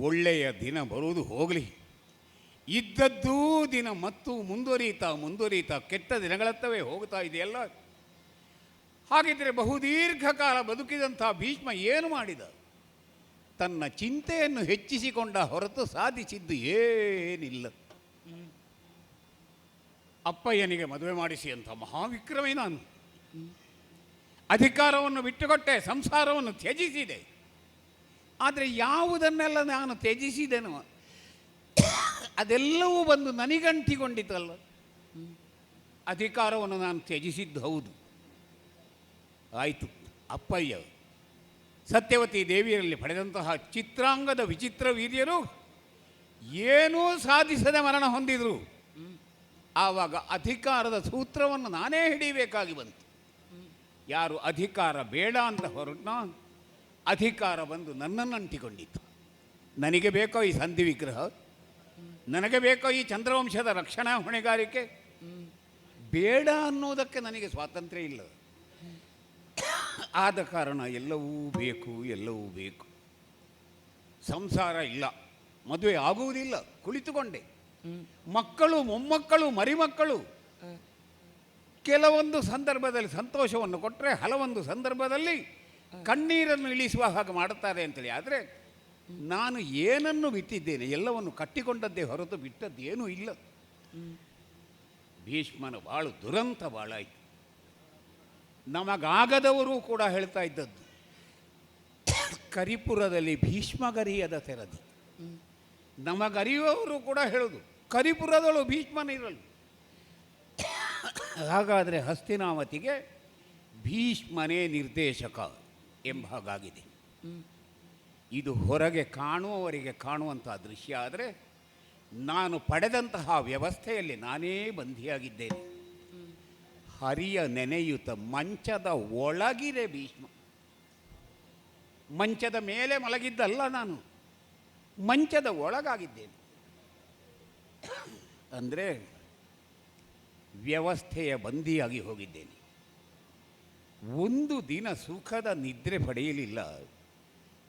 ಒಳ್ಳೆಯ ದಿನ ಬರುವುದು ಹೋಗಲಿ. ಇದ್ದದ್ದೂ ದಿನ ಮತ್ತು ಮುಂದುವರಿಯುತ್ತಾ ಮುಂದುವರಿಯುತ್ತಾ ಕೆಟ್ಟ ದಿನಗಳತ್ತವೇ ಹೋಗ್ತಾ ಇದೆಯಲ್ಲ? ಹಾಗಿದ್ರೆ ಬಹುದೀರ್ಘಕಾಲ ಬದುಕಿದಂಥ ಭೀಷ್ಮ ಏನು ಮಾಡಿದ? ತನ್ನ ಚಿಂತೆಯನ್ನು ಹೆಚ್ಚಿಸಿಕೊಂಡ ಹೊರತು ಸಾಧಿಸಿದ್ದು ಏನಿಲ್ಲ. ಅಪ್ಪಯ್ಯನಿಗೆ ಮದುವೆ ಮಾಡಿಸಿ ಅಂತ ಮಹಾವಿಕ್ರಮೇ ನಾನು. ಅಧಿಕಾರವನ್ನು ಬಿಟ್ಟುಕೊಟ್ಟೆ, ಸಂಸಾರವನ್ನು ತ್ಯಜಿಸಿದೆ. ಆದರೆ ಯಾವುದನ್ನೆಲ್ಲ ನಾನು ತ್ಯಜಿಸಿದೆನೋ ಅದೆಲ್ಲವೂ ಬಂದು ನನಗಂಟಿಕೊಂಡಿತಲ್ಲ ಅಧಿಕಾರವನ್ನು ನಾನು ತ್ಯಜಿಸಿದ್ದು ಹೌದು. ಆಯಿತು, ಅಪ್ಪಯ್ಯ. ಸತ್ಯವತಿ ದೇವಿಯರಲ್ಲಿ ಪಡೆದಂತಹ ಚಿತ್ರಾಂಗದ ವಿಚಿತ್ರ ವೀರ್ಯರು ಏನೂ ಸಾಧಿಸದೆ ಮರಣ ಹೊಂದಿದರು. ಆವಾಗ ಅಧಿಕಾರದ ಸೂತ್ರವನ್ನು ನಾನೇ ಹಿಡಿಯಬೇಕಾಗಿ ಬಂತು. ಯಾರು ಅಧಿಕಾರ ಬೇಡ ಅಂತ ಹೊರಟ ಅಧಿಕಾರ ಬಂದು ನನ್ನನ್ನು ಅಂಟಿಕೊಂಡಿತ್ತು ನನಗೆ ಬೇಕೋ ಈ ಸಂಧಿ ವಿಗ್ರಹ, ನನಗೆ ಬೇಕೋ ಈ ಚಂದ್ರವಂಶದ ರಕ್ಷಣಾ ಹೊಣೆಗಾರಿಕೆ. ಬೇಡ ಅನ್ನೋದಕ್ಕೆ ನನಗೆ ಸ್ವಾತಂತ್ರ್ಯ ಇಲ್ಲ. ಆದ ಕಾರಣ ಎಲ್ಲವೂ ಬೇಕು ಎಲ್ಲವೂ ಬೇಕು. ಸಂಸಾರ ಇಲ್ಲ. ಮದುವೆ ಆಗುವುದಿಲ್ಲ. ಕುಳಿತುಕೊಂಡೆ. ಮಕ್ಕಳು, ಮೊಮ್ಮಕ್ಕಳು, ಮರಿಮಕ್ಕಳು. ಕೆಲವೊಂದು ಸಂದರ್ಭದಲ್ಲಿ ಸಂತೋಷವನ್ನು ಕೊಟ್ಟರೆ ಹಲವೊಂದು ಸಂದರ್ಭದಲ್ಲಿ ಕಣ್ಣೀರನ್ನು ಇಳಿಸುವ ಹಾಗೆ ಮಾಡುತ್ತಾರೆ ಅಂತೇಳಿ. ಆದರೆ ನಾನು ಏನನ್ನು ಬಿಟ್ಟಿದ್ದೇನೆ ಎಲ್ಲವನ್ನು ಕಟ್ಟಿಕೊಂಡದ್ದೇ ಹೊರತು ಬಿಟ್ಟದ್ದೇನೂ ಇಲ್ಲ. ಭೀಷ್ಮನ ಬಾಳು ದುರಂತ ಬಾಳಾಯಿತು. ನಮಗಾಗದವರು ಕೂಡ ಹೇಳ್ತಾ ಇದ್ದದ್ದು, ಕರಿಪುರದಲ್ಲಿ ಭೀಷ್ಮಗರಿಯದ ತೆರದಿ. ನಮಗರಿಯುವವರು ಕೂಡ ಹೇಳೋದು ಕರಿಪುರದಳು ಭೀಷ್ಮನಿರಲು. ಹಾಗಾದರೆ ಹಸ್ತಿನಾವತಿಗೆ ಭೀಷ್ಮನೇ ನಿರ್ದೇಶಕ. ಎಂಬ ಹಾಗಾಗಿದೆ. ಇದು ಹೊರಗೆ ಕಾಣುವವರಿಗೆ ಕಾಣುವಂಥ ದೃಶ್ಯ ಆದರೆ ನಾನು ಪಡೆದಂತಹ ವ್ಯವಸ್ಥೆಯಲ್ಲಿ ನಾನೇ ಬಂಧಿಯಾಗಿದ್ದೇನೆ. ಹರಿಯ ನೆನೆಯುತ ಮಂಚದ ಒಳಗಿದೆ ಭೀಷ್ಮ. ಮಂಚದ ಮೇಲೆ ಮಲಗಿದ್ದಲ್ಲ ನಾನು, ಮಂಚದ ಒಳಗಾಗಿದ್ದೇನೆ. ಅಂದರೆ ವ್ಯವಸ್ಥೆಯ ಬಂದಿಯಾಗಿ ಹೋಗಿದ್ದೇನೆ. ಒಂದು ದಿನ ಸುಖದ ನಿದ್ರೆ ಪಡೆಯಲಿಲ್ಲ.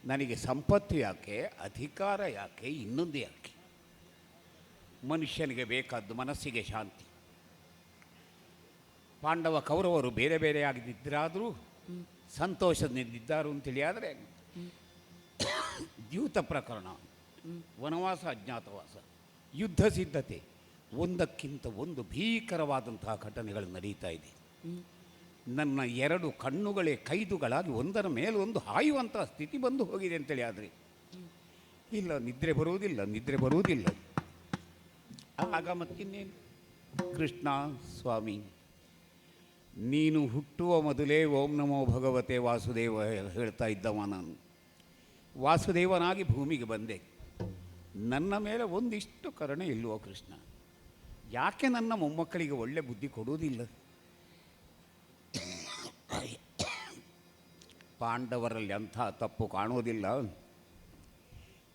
ನನಗೆ ಸಂಪತ್ತು ಯಾಕೆ, ಅಧಿಕಾರ ಯಾಕೆ, ಇನ್ನೊಂದು ಯಾಕೆ? ಮನುಷ್ಯನಿಗೆ ಬೇಕಾದ್ದು ಮನಸ್ಸಿಗೆ ಶಾಂತಿ. ಪಾಂಡವ ಕೌರವರು ಬೇರೆ ಬೇರೆ ಆಗದಿದ್ದರಾದರೂ ಸಂತೋಷದಿಂದಿದ್ದಾರು ಅಂತೇಳಿ ಆದರೆ, ದ್ಯೂತ ಪ್ರಕರಣ. ವನವಾಸ, ಅಜ್ಞಾತವಾಸ, ಯುದ್ಧ ಸಿದ್ಧತೆ, ಒಂದಕ್ಕಿಂತ ಒಂದು ಭೀಕರವಾದಂತಹ ಘಟನೆಗಳು ನಡೀತಾ ಇದೆ. ನನ್ನ ಎರಡು ಕಣ್ಣುಗಳೇ ಕೈದುಗಳಾಗಿ ಒಂದರ ಮೇಲೆ ಒಂದು ಹಾಯುವಂತಹ ಸ್ಥಿತಿ ಬಂದು ಹೋಗಿದೆ ಅಂತೇಳಿ ಆದರೆ. ಇಲ್ಲ, ನಿದ್ರೆ ಬರುವುದಿಲ್ಲ ನಿದ್ರೆ ಬರುವುದಿಲ್ಲ. ಆಗ ಮತ್ತಿನ್ನೇನು? ಕೃಷ್ಣ, ಸ್ವಾಮಿ, ನೀನು ಹುಟ್ಟುವ ಮೊದಲೇ ಓಂ ನಮೋ ಭಗವತೆ ವಾಸುದೇವ ಹೇಳ್ತಾ ಇದ್ದವ ನಾನು. ವಾಸುದೇವನಾಗಿ ಭೂಮಿಗೆ ಬಂದೆ. ನನ್ನ ಮೇಲೆ ಒಂದಿಷ್ಟು ಕರುಣೆ ಇಲ್ಲವೋ ಕೃಷ್ಣ. ಯಾಕೆ ನನ್ನ ಮೊಮ್ಮಕ್ಕಳಿಗೆ ಒಳ್ಳೆ ಬುದ್ಧಿ ಕೊಡುವುದಿಲ್ಲ? ಪಾಂಡವರಲ್ಲಿ ಅಂಥ ತಪ್ಪು ಕಾಣುವುದಿಲ್ಲ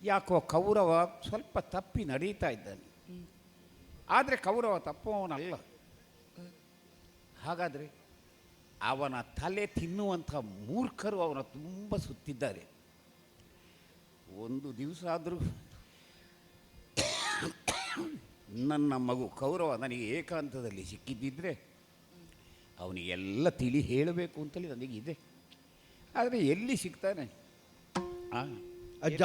ಯಾಕೋ ಕೌರವ ಸ್ವಲ್ಪ ತಪ್ಪಿ ನಡೀತಾ ಇದ್ದಾನೆ. ಆದರೆ ಕೌರವ ತಪ್ಪುವವನಲ್ಲ. ಹಾಗಾದರೆ ಅವನ ತಲೆ ತಿನ್ನುವಂಥ ಮೂರ್ಖರು ಅವನ ತುಂಬ ಸುತ್ತಿದ್ದಾರೆ. ಒಂದು ದಿವಸ ಆದರೂ ನನ್ನ ಮಗು ಕೌರವ ನನಗೆ ಏಕಾಂತದಲ್ಲಿ ಸಿಕ್ಕಿದ್ದಿದ್ರೆ ಅವನಿಗೆಲ್ಲ ತಿಳಿ ಹೇಳಬೇಕು ಅಂತೇಳಿ ನನಗಿದೆ. ಆದರೆ ಎಲ್ಲಿ ಸಿಗ್ತಾನೆ? ಅಜ್ಜ